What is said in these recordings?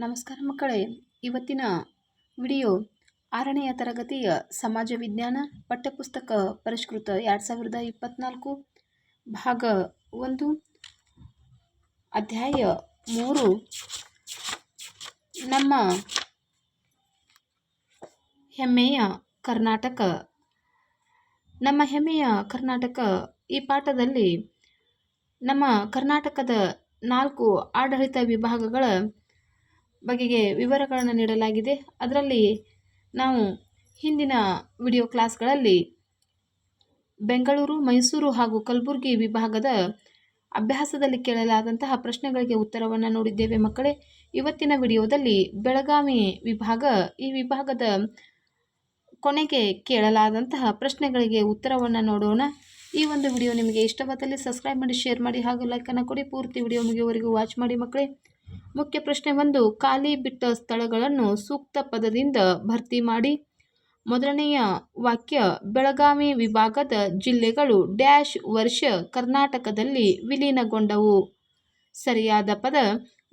ನಮಸ್ಕಾರ ಮಕ್ಕಳೇ. ಇವತ್ತಿನ ವಿಡಿಯೋ ಆರನೆಯ ತರಗತಿಯ ಸಮಾಜ ವಿಜ್ಞಾನ ಪಠ್ಯಪುಸ್ತಕ ಪರಿಷ್ಕೃತ ಎರಡು ಸಾವಿರದ ಇಪ್ಪತ್ತ್ನಾಲ್ಕು ಭಾಗ ಒಂದು, ಅಧ್ಯಾಯ ಮೂರು. ನಮ್ಮ ಹೆಮ್ಮೆಯ ಕರ್ನಾಟಕ. ನಮ್ಮ ಹೆಮ್ಮೆಯ ಕರ್ನಾಟಕ ಈ ಪಾಠದಲ್ಲಿ ನಮ್ಮ ಕರ್ನಾಟಕದ ನಾಲ್ಕು ಆಡಳಿತ ವಿಭಾಗಗಳ ಬಗೆಗೆ ವಿವರಗಳನ್ನು ನೀಡಲಾಗಿದೆ. ಅದರಲ್ಲಿ ನಾವು ಹಿಂದಿನ ವಿಡಿಯೋ ಕ್ಲಾಸ್ಗಳಲ್ಲಿ ಬೆಂಗಳೂರು, ಮೈಸೂರು ಹಾಗೂ ಕಲಬುರಗಿ ವಿಭಾಗದ ಅಭ್ಯಾಸದಲ್ಲಿ ಕೇಳಲಾದಂತಹ ಪ್ರಶ್ನೆಗಳಿಗೆ ಉತ್ತರವನ್ನು ನೋಡಿದ್ದೇವೆ ಮಕ್ಕಳೇ. ಇವತ್ತಿನ ವಿಡಿಯೋದಲ್ಲಿ ಬೆಳಗಾವಿ ವಿಭಾಗ, ಈ ವಿಭಾಗದ ಕೊನೆಗೆ ಕೇಳಲಾದಂತಹ ಪ್ರಶ್ನೆಗಳಿಗೆ ಉತ್ತರವನ್ನು ನೋಡೋಣ. ಈ ಒಂದು ವಿಡಿಯೋ ನಿಮಗೆ ಇಷ್ಟವಾದಲ್ಲಿ ಸಬ್ಸ್ಕ್ರೈಬ್ ಮಾಡಿ, ಶೇರ್ ಮಾಡಿ ಹಾಗೂ ಲೈಕನ್ನು ಕೊಡಿ. ಪೂರ್ತಿ ವಿಡಿಯೋ ಮುಗಿಯುವವರೆಗೂ ವಾಚ್ ಮಾಡಿ ಮಕ್ಕಳೇ. ಮುಖ್ಯ ಪ್ರಶ್ನೆ ಒಂದು, ಖಾಲಿ ಬಿಟ್ಟ ಸ್ಥಳಗಳನ್ನು ಸೂಕ್ತ ಪದದಿಂದ ಭರ್ತಿ ಮಾಡಿ. ಮೊದಲನೆಯ ವಾಕ್ಯ, ಬೆಳಗಾವಿ ವಿಭಾಗದ ಜಿಲ್ಲೆಗಳು ಡ್ಯಾಶ್ ವರ್ಷ ಕರ್ನಾಟಕದಲ್ಲಿ ವಿಲೀನಗೊಂಡವು. ಸರಿಯಾದ ಪದ,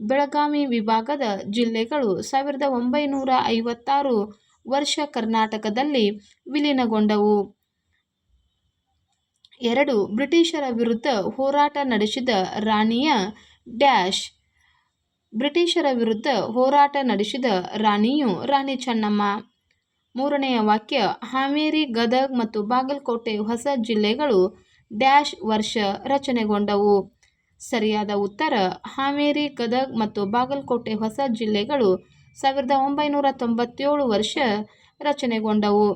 ಬೆಳಗಾವಿ ವಿಭಾಗದ ಜಿಲ್ಲೆಗಳು ಸಾವಿರದ ಒಂಬೈನೂರ ಐವತ್ತಾರು ವರ್ಷ ಕರ್ನಾಟಕದಲ್ಲಿ ವಿಲೀನಗೊಂಡವು. ಎರಡು, ಬ್ರಿಟಿಷರ ವಿರುದ್ಧ ಹೋರಾಟ ನಡೆಸಿದ ರಾಣಿಯ ಡ್ಯಾಶ್ ಬ್ರಿಟಿಷರ ವಿರುದ್ಧ ಹೋರಾಟ ನಡೆಸಿದ ರಾಣಿಯು ರಾಣಿ ಚೆನ್ನಮ್ಮ. ಮೂರನೆಯ ವಾಕ್ಯ, ಹಾವೇರಿ, ಗದಗ್ ಮತ್ತು ಬಾಗಲಕೋಟೆ ಹೊಸ ಜಿಲ್ಲೆಗಳು ಡ್ಯಾಶ್ ವರ್ಷ ರಚನೆಗೊಂಡವು. ಸರಿಯಾದ ಉತ್ತರ, ಹಾವೇರಿ, ಗದಗ್ ಮತ್ತು ಬಾಗಲಕೋಟೆ ಹೊಸ ಜಿಲ್ಲೆಗಳು ಸಾವಿರದ ಒಂಬೈನೂರ ತೊಂಬತ್ತೇಳು ವರ್ಷ ರಚನೆಗೊಂಡವು.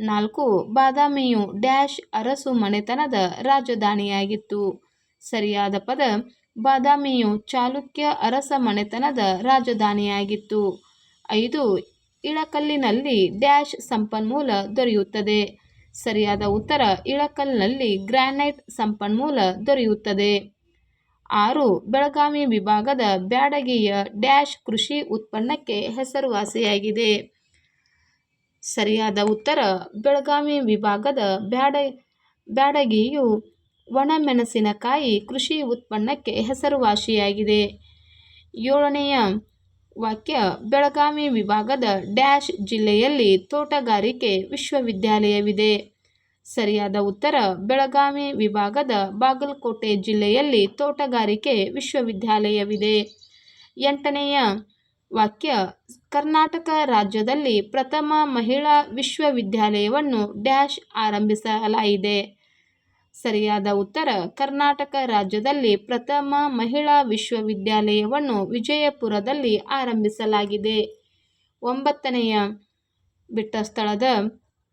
ನಾಲ್ಕು, ಬಾದಾಮಿಯು ಡ್ಯಾಶ್ ಅರಸು ಮನೆತನದ ರಾಜಧಾನಿಯಾಗಿತ್ತು. ಸರಿಯಾದ ಪದ ಬಾದಾಮಿಯು ಚಾಲುಕ್ಯ ಅರಸ ಮನೆತನದ ರಾಜಧಾನಿಯಾಗಿತ್ತು. ಐದು ಇಳಕಲ್ಲಿನಲ್ಲಿ ಡ್ಯಾಶ್ ಸಂಪನ್ಮೂಲ ದೊರೆಯುತ್ತದೆ. ಸರಿಯಾದ ಉತ್ತರ ಇಳಕಲ್ನಲ್ಲಿ ಗ್ರಾನೈಟ್ ಸಂಪನ್ಮೂಲ ದೊರೆಯುತ್ತದೆ. ಆರು ಬೆಳಗಾವಿ ವಿಭಾಗದ ಬ್ಯಾಡಗಿಯ ಡ್ಯಾಶ್ ಕೃಷಿ ಉತ್ಪನ್ನಕ್ಕೆ ಹೆಸರುವಾಸಿಯಾಗಿದೆ. ಸರಿಯಾದ ಉತ್ತರ ಬೆಳಗಾವಿ ವಿಭಾಗದ ಬ್ಯಾಡ ಬ್ಯಾಡಗಿಯು ಒಣಮೆಣಸಿನಕಾಯಿ ಕೃಷಿ ಉತ್ಪನ್ನಕ್ಕೆ ಹೆಸರುವಾಸಿಯಾಗಿದೆ. ಏಳನೆಯ ವಾಕ್ಯ, ಬೆಳಗಾವಿ ವಿಭಾಗದ ಡ್ಯಾಶ್ ಜಿಲ್ಲೆಯಲ್ಲಿ ತೋಟಗಾರಿಕೆ ವಿಶ್ವವಿದ್ಯಾಲಯವಿದೆ. ಸರಿಯಾದ ಉತ್ತರ, ಬೆಳಗಾವಿ ವಿಭಾಗದ ಬಾಗಲಕೋಟೆ ಜಿಲ್ಲೆಯಲ್ಲಿ ತೋಟಗಾರಿಕೆ ವಿಶ್ವವಿದ್ಯಾಲಯವಿದೆ. ಎಂಟನೆಯ ವಾಕ್ಯ, ಕರ್ನಾಟಕ ರಾಜ್ಯದಲ್ಲಿ ಪ್ರಥಮ ಮಹಿಳಾ ವಿಶ್ವವಿದ್ಯಾಲಯವನ್ನು ಡ್ಯಾಶ್ ಆರಂಭಿಸಲಾಗಿದೆ. ಸರಿಯಾದ ಉತ್ತರ, ಕರ್ನಾಟಕ ರಾಜ್ಯದಲ್ಲಿ ಪ್ರಥಮ ಮಹಿಳಾ ವಿಶ್ವವಿದ್ಯಾಲಯವನ್ನು ವಿಜಯಪುರದಲ್ಲಿ ಆರಂಭಿಸಲಾಗಿದೆ. ಒಂಬತ್ತನೆಯ ಬಿಟ್ಟ ಸ್ಥಳದ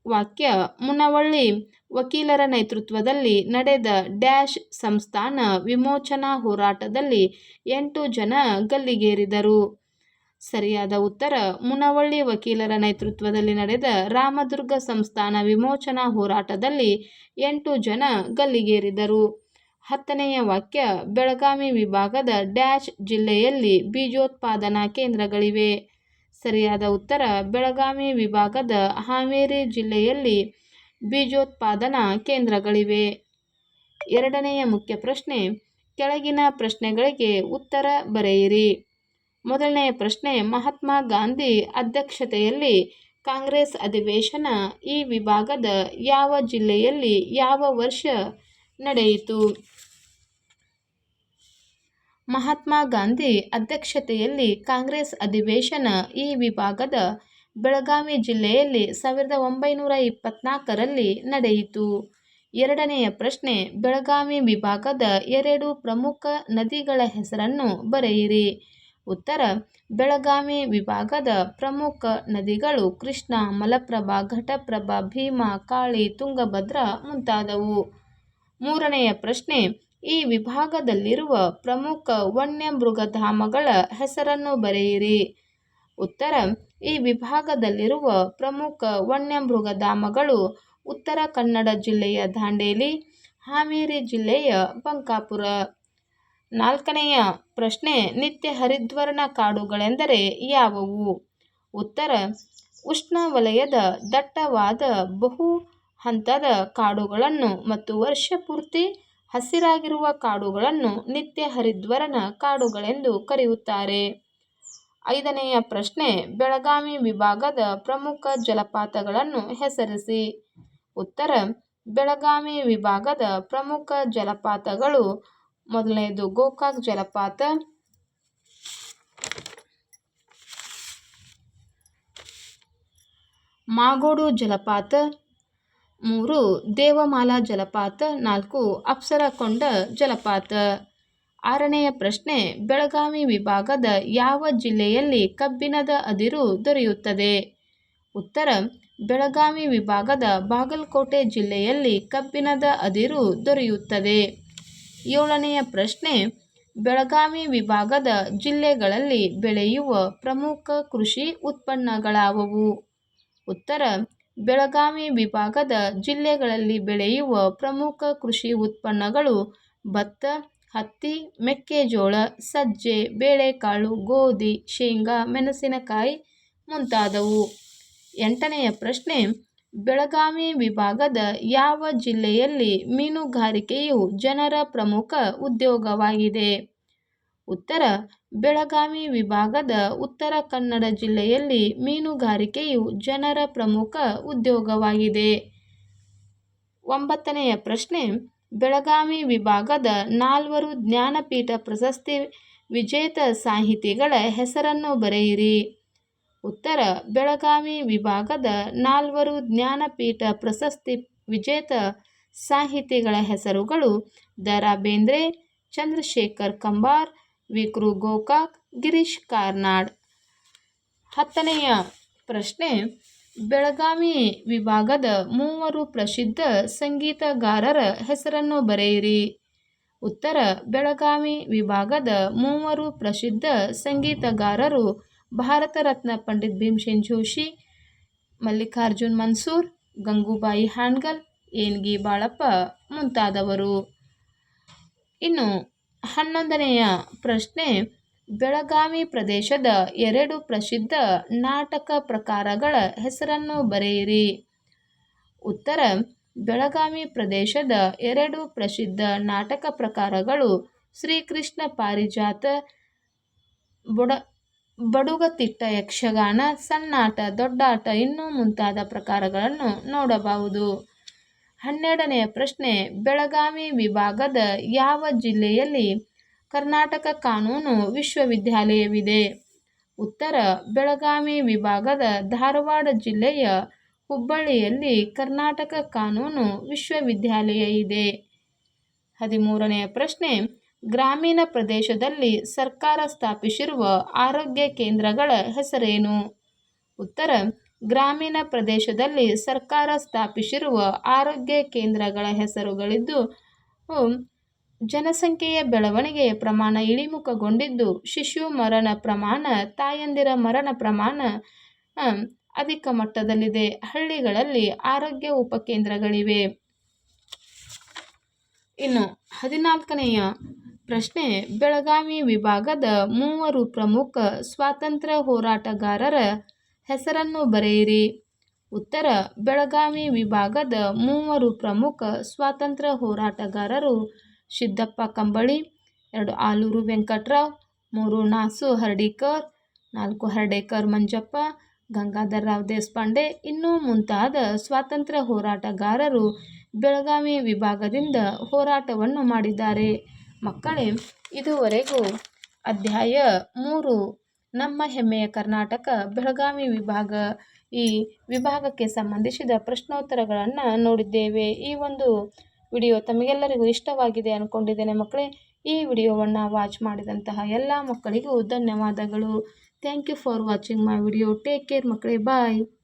ವಾಕ್ಯ, ಮುನವಳ್ಳಿ ವಕೀಲರ ನೇತೃತ್ವದಲ್ಲಿ ನಡೆದ ಡ್ಯಾಶ್ ಸಂಸ್ಥಾನ ವಿಮೋಚನಾ ಹೋರಾಟದಲ್ಲಿ ಎಂಟು ಜನ ಗಲ್ಲಿಗೇರಿದರು. ಸರಿಯಾದ ಉತ್ತರ, ಮುನವಳ್ಳಿ ವಕೀಲರ ನೇತೃತ್ವದಲ್ಲಿ ನಡೆದ ರಾಮದುರ್ಗ ಸಂಸ್ಥಾನ ವಿಮೋಚನಾ ಹೋರಾಟದಲ್ಲಿ ಎಂಟು ಜನ ಗಲ್ಲಿಗೇರಿದರು. ಹತ್ತನೆಯ ವಾಕ್ಯ, ಬೆಳಗಾವಿ ವಿಭಾಗದ ಡ್ಯಾಶ್ ಜಿಲ್ಲೆಯಲ್ಲಿ ಬೀಜೋತ್ಪಾದನಾ ಕೇಂದ್ರಗಳಿವೆ. ಸರಿಯಾದ ಉತ್ತರ, ಬೆಳಗಾವಿ ವಿಭಾಗದ ಹಾವೇರಿ ಜಿಲ್ಲೆಯಲ್ಲಿ ಬೀಜೋತ್ಪಾದನಾ ಕೇಂದ್ರಗಳಿವೆ. ಎರಡನೆಯ ಮುಖ್ಯ ಪ್ರಶ್ನೆ, ಕೆಳಗಿನ ಪ್ರಶ್ನೆಗಳಿಗೆ ಉತ್ತರ ಬರೆಯಿರಿ. ಮೊದಲನೆಯ ಪ್ರಶ್ನೆ, ಮಹಾತ್ಮ ಗಾಂಧಿ ಅಧ್ಯಕ್ಷತೆಯಲ್ಲಿ ಕಾಂಗ್ರೆಸ್ ಅಧಿವೇಶನ ಈ ವಿಭಾಗದ ಯಾವ ಜಿಲ್ಲೆಯಲ್ಲಿ ಯಾವ ವರ್ಷ ನಡೆಯಿತು? ಮಹಾತ್ಮ ಗಾಂಧಿ ಅಧ್ಯಕ್ಷತೆಯಲ್ಲಿ ಕಾಂಗ್ರೆಸ್ ಅಧಿವೇಶನ ಈ ವಿಭಾಗದ ಬೆಳಗಾವಿ ಜಿಲ್ಲೆಯಲ್ಲಿ ಸಾವಿರದ ಒಂಬೈನೂರ ಇಪ್ಪತ್ತ್ನಾಲ್ಕರಲ್ಲಿ ನಡೆಯಿತು. ಎರಡನೆಯ ಪ್ರಶ್ನೆ, ಬೆಳಗಾವಿ ವಿಭಾಗದ ಎರಡು ಪ್ರಮುಖ ನದಿಗಳ ಹೆಸರನ್ನು ಬರೆಯಿರಿ. ಉತ್ತರ, ಬೆಳಗಾವಿ ವಿಭಾಗದ ಪ್ರಮುಖ ನದಿಗಳು ಕೃಷ್ಣ, ಮಲಪ್ರಭಾ, ಘಟಪ್ರಭಾ, ಭೀಮಾ, ಕಾಳಿ, ತುಂಗಭದ್ರಾ ಮುಂತಾದವು. ಮೂರನೆಯ ಪ್ರಶ್ನೆ, ಈ ವಿಭಾಗದಲ್ಲಿರುವ ಪ್ರಮುಖ ವನ್ಯಮೃಗಧಾಮಗಳ ಹೆಸರನ್ನು ಬರೆಯಿರಿ. ಉತ್ತರ, ಈ ವಿಭಾಗದಲ್ಲಿರುವ ಪ್ರಮುಖ ವನ್ಯಮೃಗಧಾಮಗಳು ಉತ್ತರ ಕನ್ನಡ ಜಿಲ್ಲೆಯ ದಾಂಡೇಲಿ, ಹಾವೇರಿ ಜಿಲ್ಲೆಯ ಬಂಕಾಪುರ. ನಾಲ್ಕನೆಯ ಪ್ರಶ್ನೆ, ನಿತ್ಯ ಹರಿದ್ವರ್ಣ ಕಾಡುಗಳೆಂದರೆ ಯಾವುವು? ಉತ್ತರ ಉಷ್ಣವಲಯದ ದಟ್ಟವಾದ ಬಹು ಹಂತದ ಕಾಡುಗಳನ್ನು ಮತ್ತು ವರ್ಷಪೂರ್ತಿ ಹಸಿರಾಗಿರುವ ಕಾಡುಗಳನ್ನು ನಿತ್ಯ ಹರಿದ್ವರ್ಣ ಕಾಡುಗಳೆಂದು ಕರೆಯುತ್ತಾರೆ. ಐದನೆಯ ಪ್ರಶ್ನೆ, ಬೆಳಗಾವಿ ವಿಭಾಗದ ಪ್ರಮುಖ ಜಲಪಾತಗಳನ್ನು ಹೆಸರಿಸಿ. ಉತ್ತರ, ಬೆಳಗಾವಿ ವಿಭಾಗದ ಪ್ರಮುಖ ಜಲಪಾತಗಳು ಮೊದಲನೆಯದು ಗೋಕಾಕ್ ಜಲಪಾತ. ಮಾಗೋಡು ಜಲಪಾತ. ಮೂರು, ದೇವಮಾಲಾ ಜಲಪಾತ. ನಾಲ್ಕು, ಅಪ್ಸರಕೊಂಡ ಜಲಪಾತ. ಆರನೆಯ ಪ್ರಶ್ನೆ, ಬೆಳಗಾವಿ ವಿಭಾಗದ ಯಾವ ಜಿಲ್ಲೆಯಲ್ಲಿ ಕಬ್ಬಿಣದ ಅದಿರು ದೊರೆಯುತ್ತದೆ? ಉತ್ತರ, ಬೆಳಗಾವಿ ವಿಭಾಗದ ಬಾಗಲಕೋಟೆ ಜಿಲ್ಲೆಯಲ್ಲಿ ಕಬ್ಬಿಣದ ಅದಿರು ದೊರೆಯುತ್ತದೆ. ಏಳನೆಯ ಪ್ರಶ್ನೆ, ಬೆಳಗಾವಿ ವಿಭಾಗದ ಜಿಲ್ಲೆಗಳಲ್ಲಿ ಬೆಳೆಯುವ ಪ್ರಮುಖ ಕೃಷಿ ಉತ್ಪನ್ನಗಳಾವುವು? ಉತ್ತರ, ಬೆಳಗಾವಿ ವಿಭಾಗದ ಜಿಲ್ಲೆಗಳಲ್ಲಿ ಬೆಳೆಯುವ ಪ್ರಮುಖ ಕೃಷಿ ಉತ್ಪನ್ನಗಳು ಭತ್ತ, ಹತ್ತಿ, ಮೆಕ್ಕೆಜೋಳ, ಸಜ್ಜೆ, ಬೇಳೆಕಾಳು, ಗೋಧಿ, ಶೇಂಗಾ, ಮೆಣಸಿನಕಾಯಿ ಮುಂತಾದವು. ಎಂಟನೆಯ ಪ್ರಶ್ನೆ ಬೆಳಗಾವಿ ವಿಭಾಗದ ಯಾವ ಜಿಲ್ಲೆಯಲ್ಲಿ ಮೀನುಗಾರಿಕೆಯು ಜನರ ಪ್ರಮುಖ ಉದ್ಯೋಗವಾಗಿದೆ? ಉತ್ತರ, ಬೆಳಗಾವಿ ವಿಭಾಗದ ಉತ್ತರ ಕನ್ನಡ ಜಿಲ್ಲೆಯಲ್ಲಿ ಮೀನುಗಾರಿಕೆಯು ಜನರ ಪ್ರಮುಖ ಉದ್ಯೋಗವಾಗಿದೆ. ಒಂಬತ್ತನೆಯ ಪ್ರಶ್ನೆ, ಬೆಳಗಾವಿ ವಿಭಾಗದ ನಾಲ್ವರು ಜ್ಞಾನಪೀಠ ಪ್ರಶಸ್ತಿ ವಿಜೇತ ಸಾಹಿತಿಗಳ ಹೆಸರನ್ನು ಬರೆಯಿರಿ. ಉತ್ತರ ಬೆಳಗಾವಿ ವಿಭಾಗದ ನಾಲ್ವರು ಜ್ಞಾನಪೀಠ ಪ್ರಶಸ್ತಿ ವಿಜೇತ ಸಾಹಿತಿಗಳ ಹೆಸರುಗಳು ದ ಬೇಂದ್ರೆ ಚಂದ್ರಶೇಖರ್ ಕಂಬಾರ್, ವಿಕ್ರು ಗೋಕಾಕ್, ಗಿರೀಶ್ ಕಾರ್ನಾಡ್. ಹತ್ತನೆಯ ಪ್ರಶ್ನೆ, ಬೆಳಗಾವಿ ವಿಭಾಗದ ಮೂವರು ಪ್ರಸಿದ್ಧ ಸಂಗೀತಗಾರರ ಹೆಸರನ್ನು ಬರೆಯಿರಿ. ಉತ್ತರ, ಬೆಳಗಾವಿ ವಿಭಾಗದ ಮೂವರು ಪ್ರಸಿದ್ಧ ಸಂಗೀತಗಾರರು ಭಾರತ ರತ್ನ ಪಂಡಿತ್ ಭೀಮಸೇನ್ ಜೋಶಿ, ಮಲ್ಲಿಕಾರ್ಜುನ್ ಮನ್ಸೂರ್, ಗಂಗೂಬಾಯಿ ಹಾನ್ಗಲ್, ಏನ್ಗಿ ಬಾಳಪ್ಪ ಮುಂತಾದವರು. ಇನ್ನು ಹನ್ನೊಂದನೆಯ ಪ್ರಶ್ನೆ, ಬೆಳಗಾವಿ ಪ್ರದೇಶದ ಎರಡು ಪ್ರಸಿದ್ಧ ನಾಟಕ ಪ್ರಕಾರಗಳ ಹೆಸರನ್ನು ಬರೆಯಿರಿ. ಉತ್ತರ, ಬೆಳಗಾವಿ ಪ್ರದೇಶದ ಎರಡು ಪ್ರಸಿದ್ಧ ನಾಟಕ ಪ್ರಕಾರಗಳು ಶ್ರೀಕೃಷ್ಣ ಪಾರಿಜಾತ, ಬುಡ ಬಡುಗತಿಟ್ಟ ಯಕ್ಷಗಾನ, ಸಣ್ಣಾಟ, ದೊಡ್ಡಾಟ ಇನ್ನೂ ಮುಂತಾದ ಪ್ರಕಾರಗಳನ್ನು ನೋಡಬಹುದು. ಹನ್ನೆರಡನೆಯ ಪ್ರಶ್ನೆ, ಬೆಳಗಾವಿ ವಿಭಾಗದ ಯಾವ ಜಿಲ್ಲೆಯಲ್ಲಿ ಕರ್ನಾಟಕ ಕಾನೂನು ವಿಶ್ವವಿದ್ಯಾಲಯವಿದೆ? ಉತ್ತರ, ಬೆಳಗಾವಿ ವಿಭಾಗದ ಧಾರವಾಡ ಜಿಲ್ಲೆಯ ಹುಬ್ಬಳ್ಳಿಯಲ್ಲಿ ಕರ್ನಾಟಕ ಕಾನೂನು ವಿಶ್ವವಿದ್ಯಾಲಯ ಇದೆ. ಹದಿಮೂರನೆಯ ಪ್ರಶ್ನೆ ಗ್ರಾಮೀಣ ಪ್ರದೇಶದಲ್ಲಿ ಸರ್ಕಾರ ಸ್ಥಾಪಿಸಿರುವ ಆರೋಗ್ಯ ಕೇಂದ್ರಗಳ ಹೆಸರೇನು? ಉತ್ತರ, ಗ್ರಾಮೀಣ ಪ್ರದೇಶದಲ್ಲಿ ಸರ್ಕಾರ ಸ್ಥಾಪಿಸಿರುವ ಆರೋಗ್ಯ ಕೇಂದ್ರಗಳ ಹೆಸರುಗಳಿದ್ದು ಜನಸಂಖ್ಯೆಯ ಬೆಳವಣಿಗೆಯ ಪ್ರಮಾಣ ಇಳಿಮುಖಗೊಂಡಿದ್ದು, ಶಿಶು ಮರಣ ಪ್ರಮಾಣ, ತಾಯಂದಿರ ಮರಣ ಪ್ರಮಾಣ ಅಧಿಕ ಮಟ್ಟದಲ್ಲಿದೆ. ಹಳ್ಳಿಗಳಲ್ಲಿ ಆರೋಗ್ಯ ಉಪಕೇಂದ್ರಗಳಿವೆ. ಇನ್ನು ಹದಿನಾಲ್ಕನೆಯ ಪ್ರಶ್ನೆ, ಬೆಳಗಾವಿ ವಿಭಾಗದ ಮೂವರು ಪ್ರಮುಖ ಸ್ವಾತಂತ್ರ್ಯ ಹೋರಾಟಗಾರರ ಹೆಸರನ್ನು ಬರೆಯಿರಿ. ಉತ್ತರ, ಬೆಳಗಾವಿ ವಿಭಾಗದ ಮೂವರು ಪ್ರಮುಖ ಸ್ವಾತಂತ್ರ್ಯ ಹೋರಾಟಗಾರರು ಸಿದ್ದಪ್ಪ ಕಂಬಳಿ, ಎರಡು ಆಲೂರು ವೆಂಕಟರಾವ್, ಮೂರು ನಾಸು ಹರ್ಡೀಕರ್, ನಾಲ್ಕು ಹರ್ಡೇಕರ್ ಮಂಜಪ್ಪ ಗಂಗಾಧರರಾವ್ ದೇಶಪಾಂಡೆ ಇನ್ನೂ ಮುಂತಾದ ಸ್ವಾತಂತ್ರ್ಯ ಹೋರಾಟಗಾರರು ಬೆಳಗಾವಿ ವಿಭಾಗದಿಂದ ಹೋರಾಟವನ್ನು ಮಾಡಿದ್ದಾರೆ. ಮಕ್ಕಳೇ, ಇದುವರೆಗೂ ಅಧ್ಯಾಯ ಮೂರು, ನಮ್ಮ ಹೆಮ್ಮೆಯ ಕರ್ನಾಟಕ ಬೆಳಗಾವಿ ವಿಭಾಗ. ಈ ವಿಭಾಗಕ್ಕೆ ಸಂಬಂಧಿಸಿದ ಪ್ರಶ್ನೋತ್ತರಗಳನ್ನು ನೋಡಿದ್ದೇವೆ. ಈ ಒಂದು ವಿಡಿಯೋ ತಮಗೆಲ್ಲರಿಗೂ ಇಷ್ಟವಾಗಿದೆ ಅಂದ್ಕೊಂಡಿದ್ದೇನೆ ಮಕ್ಕಳೇ. ಈ ವಿಡಿಯೋವನ್ನು ವಾಚ್ ಮಾಡಿದಂತಹ ಎಲ್ಲ ಮಕ್ಕಳಿಗೂ ಧನ್ಯವಾದಗಳು. Thank you for watching my video. Take care ಮಕ್ಕಳೇ. ಬಾಯ್.